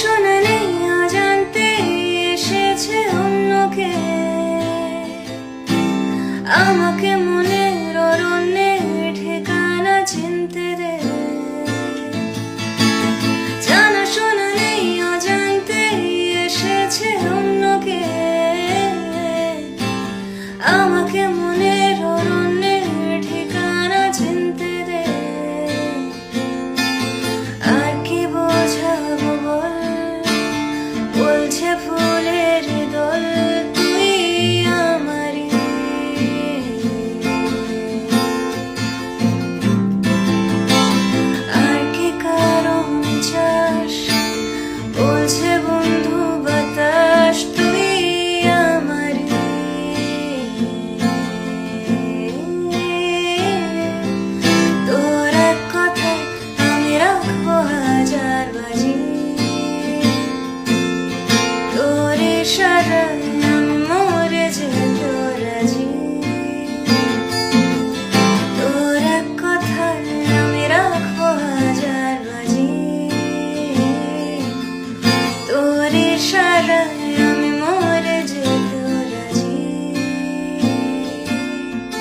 শোনা নেই, অজান্তে এসেছে অন্যকে। আমাকে মনের অরণ্যে ঠিকানা চিনতে দে। জানা শোনা নেই, অজান্তে এসেছে অন্যকে। আমাকে careful. তোর আমি মরে যেতে তোরা তোর এক কথায় আমি রাখব হাজার বাজি। তোরে